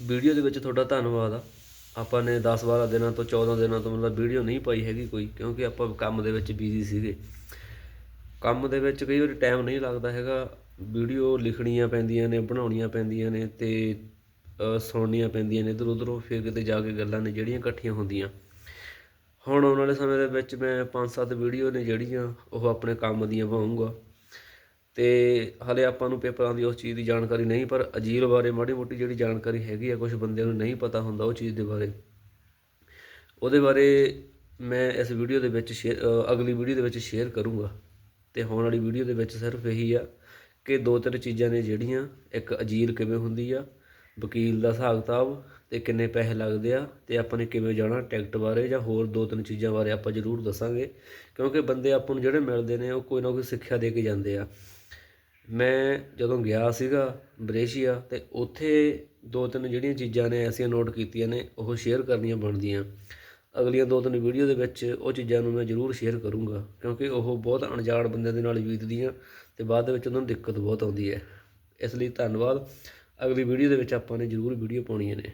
Video ਦੇ ਵਿੱਚ ਤੁਹਾਡਾ ਧੰਨਵਾਦ ਆ। ਆਪਾਂ ਨੇ 10 12 ਦਿਨਾਂ ਤੋਂ 14 ਦਿਨਾਂ ਤੋਂ ਮਤਲਬ ਵੀਡੀਓ ਨਹੀਂ ਪਾਈ ਹੈਗੀ ਕੋਈ, ਕਿਉਂਕਿ ਆਪਾਂ ਕੰਮ ਦੇ ਵਿੱਚ ਬਿਜ਼ੀ ਸੀਗੇ। ਕੰਮ ਦੇ ਵਿੱਚ ਕਈ ਵਾਰੀ ਟਾਈਮ ਨਹੀਂ ਲੱਗਦਾ ਹੈਗਾ। ਵੀਡੀਓ ਲਿਖਣੀਆਂ ਪੈਂਦੀਆਂ ਨੇ, ਬਣਾਉਣੀਆਂ ਪੈਂਦੀਆਂ ਨੇ ਤੇ ਸੁਣਨੀਆਂ ਪੈਂਦੀਆਂ ਨੇ, ਇੱਧਰ ਉੱਧਰੋਂ ਫਿਰ ਕਿਤੇ ਜਾ ਕੇ ਗੱਲਾਂ ਨੇ ਜਿਹੜੀਆਂ ਇਕੱਠੀਆਂ ਹੁੰਦੀਆਂ। ਹੁਣ ਆਉਣ ਵਾਲੇ ਸਮੇਂ ਦੇ ਵਿੱਚ ਮੈਂ ਪੰਜ ਸੱਤ ਵੀਡੀਓ ਨੇ ਜਿਹੜੀਆਂ ਉਹ ਆਪਣੇ ਕੰਮ ਦੀਆਂ ਪਾਉਂਗਾ ਤੇ ਹਲੇ ਆਪਾਂ ਨੂੰ ਪੇਪਰਾਂ ਦੀ ਉਸ ਚੀਜ਼ ਦੀ ਜਾਣਕਾਰੀ ਨਹੀਂ, ਪਰ ਅਜੀਲ ਬਾਰੇ ਮਾੜੀ ਮੋਟੀ ਜਿਹੜੀ ਜਾਣਕਾਰੀ ਹੈਗੀ ਆ ਕੁਝ ਬੰਦਿਆਂ ਨੂੰ ਨਹੀਂ ਪਤਾ ਹੁੰਦਾ ਉਹ ਚੀਜ਼ ਦੇ ਬਾਰੇ। ਉਹਦੇ ਬਾਰੇ ਮੈਂ ਇਸ ਵੀਡੀਓ ਦੇ ਵਿੱਚ ਸ਼ੇਅਰ ਅਗਲੀ ਵੀਡੀਓ ਦੇ ਵਿੱਚ ਸ਼ੇਅਰ ਕਰੂੰਗਾ। ਤੇ ਹੋਣ ਵਾਲੀ ਵੀਡੀਓ ਦੇ ਵਿੱਚ ਸਿਰਫ ਇਹੀ ਆ ਕਿ ਦੋ ਤਿੰਨ ਚੀਜ਼ਾਂ ਨੇ ਜਿਹੜੀਆਂ, ਇੱਕ ਅਜੀਲ ਕਿਵੇਂ ਹੁੰਦੀ ਆ, ਵਕੀਲ ਦਾ ਹਿਸਾਬ ਕਿਤਾਬ ਤੇ ਕਿੰਨੇ ਪੈਸੇ ਲੱਗਦੇ ਆ ਤੇ ਆਪਾਂ ਨੇ ਕਿਵੇਂ ਜਾਣਾ ਟਿਕਟ ਬਾਰੇ ਜਾਂ ਹੋਰ ਦੋ ਤਿੰਨ ਚੀਜ਼ਾਂ ਬਾਰੇ ਆਪਾਂ ਜ਼ਰੂਰ ਦੱਸਾਂਗੇ। ਕਿਉਂਕਿ ਬੰਦੇ ਆਪਾਂ ਨੂੰ ਜਿਹੜੇ ਮਿਲਦੇ ਨੇ ਉਹ ਕੋਈ ਨਾ ਕੋਈ ਸਿੱਖਿਆ ਦੇ ਕੇ ਜਾਂਦੇ ਆ। ਮੈਂ ਜਦੋਂ ਗਿਆ ਸੀਗਾ ਬ੍ਰੇਸ਼ੀਆ ਤੇ ਉੱਥੇ ਦੋ ਤਿੰਨ ਜਿਹੜੀਆਂ ਚੀਜ਼ਾਂ ਨੇ ਐਸੀਆਂ ਨੋਟ ਕੀਤੀਆਂ ਨੇ, ਉਹ ਸ਼ੇਅਰ ਕਰਨੀਆਂ ਬਣਦੀਆਂ। ਅਗਲੀਆਂ ਦੋ ਤਿੰਨ ਵੀਡੀਓ ਦੇ ਵਿੱਚ ਉਹ ਚੀਜ਼ਾਂ ਨੂੰ ਮੈਂ ਜ਼ਰੂਰ ਸ਼ੇਅਰ ਕਰੂੰਗਾ, ਕਿਉਂਕਿ ਉਹ ਬਹੁਤ ਅਣਜਾਣ ਬੰਦਿਆਂ ਦੇ ਨਾਲ ਬੀਤਦੀਆਂ ਤੇ ਬਾਅਦ ਦੇ ਵਿੱਚ ਉਹਨਾਂ ਨੂੰ ਦਿੱਕਤ ਬਹੁਤ ਆਉਂਦੀ ਹੈ। ਇਸ ਲਈ ਧੰਨਵਾਦ। ਅਗਲੀ ਵੀਡੀਓ ਦੇ ਵਿੱਚ ਆਪਾਂ ਨੇ ਜ਼ਰੂਰ ਵੀਡੀਓ ਪਾਉਣੀਆਂ ਨੇ।